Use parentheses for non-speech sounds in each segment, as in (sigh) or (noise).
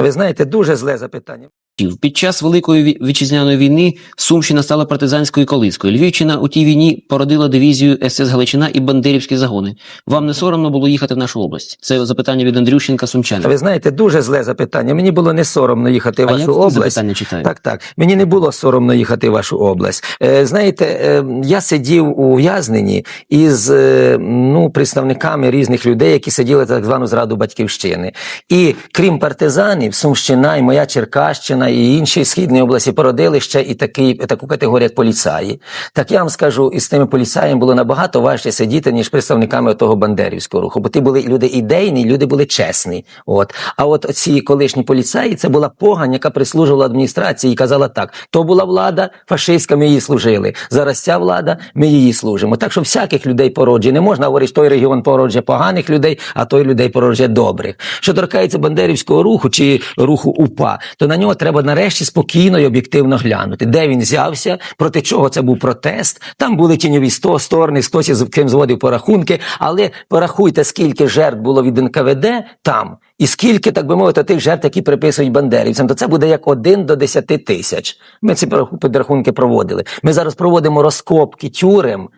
Ви знаєте, дуже зле запитання. Під час Великої вітчизняної війни Сумщина стала партизанською колискою. Львівщина у тій війні породила дивізію СС Галичина і бандерівські загони. Вам не соромно було їхати в нашу область? Це запитання від Андрющенка Сумчанина. Ви знаєте, дуже зле запитання. Мені було не соромно їхати в А вашу я область. запитання читаю. Так, так. Мені не було соромно їхати в вашу область. Е, знаєте, е, я сидів у в'язненні із е, ну, представниками різних людей, які сиділи так звану зраду батьківщини. І крім партизанів, Сумщина і моя Черкащина і інші східні області породили ще і такий, таку категорію, як поліцаї. Так я вам скажу, із тими поліцаями було набагато важче сидіти, ніж представниками того бандерівського руху. Бо ті були люди ідейні, люди були чесні. От. А от ці колишні поліцаї, це була погань, яка прислужувала адміністрації і казала так: то була влада фашистська, ми її служили. Зараз ця влада, ми її служимо. Так що всяких людей породжує. Не можна говорити, що той регіон породжує поганих людей, а той людей породжує добрих. Що торкається бандерівського руху чи руху УПА, то на нього треба нарешті спокійно і об'єктивно глянути, де він взявся, проти чого це був протест. Там були тіньові сто сторони, хтось із ким зводив порахунки, але порахуйте, скільки жертв було від НКВД там, і скільки, так би мовити, тих жертв, які приписують бандерівцям, то це буде як один до десяти тисяч. Ми ці підрахунки проводили. Ми зараз проводимо розкопки тюрем.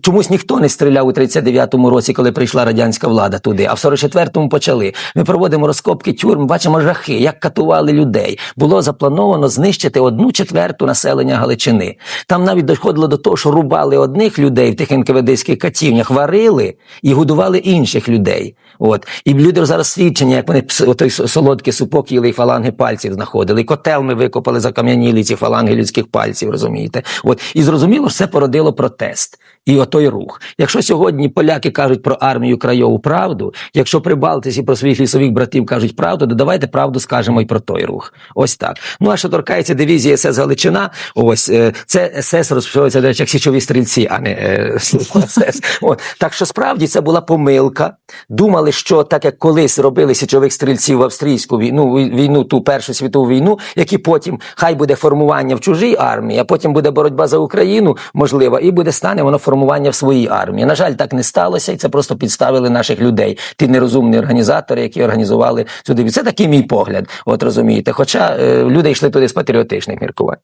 Чомусь ніхто не стріляв у 39-му році, коли прийшла радянська влада туди, а в 44-му почали. Ми проводимо розкопки тюрем, бачимо жахи, як катували людей. Було заплановано знищити одну четверту населення Галичини. Там навіть доходило до того, що рубали одних людей в тих НКВДських катівнях, варили і годували інших людей. От і люди зараз свідчення, як вони отой солодкий супок їли і фаланги пальців знаходили. І котел ми викопали закам'яніли ці фаланги людських пальців, розумієте? От і зрозуміло, це породило протест. І отой рух. Якщо сьогодні поляки кажуть про армію крайову правду, якщо прибалтиці про своїх лісових братів кажуть правду, то давайте правду скажемо і про той рух. Ось так. Ну а що торкається дивізії СС Галичина, ось е, це СС розпочалося, як січові стрільці, а не е, (laughs) СС. Так що справді це була помилка. Думали, що так як колись робили січових стрільців в австрійську війну, війну, ту Першу світову війну, які потім хай буде формування в чужій армії, а потім буде боротьба за Україну, можливо, і буде стане воно формування в своїй армії. На жаль, так не сталося, і це просто підставили наших людей, ті нерозумні організатори, які організували дивізію. Це такий мій погляд. От розумієте. Хоча е, люди йшли туди з патріотичних міркувань.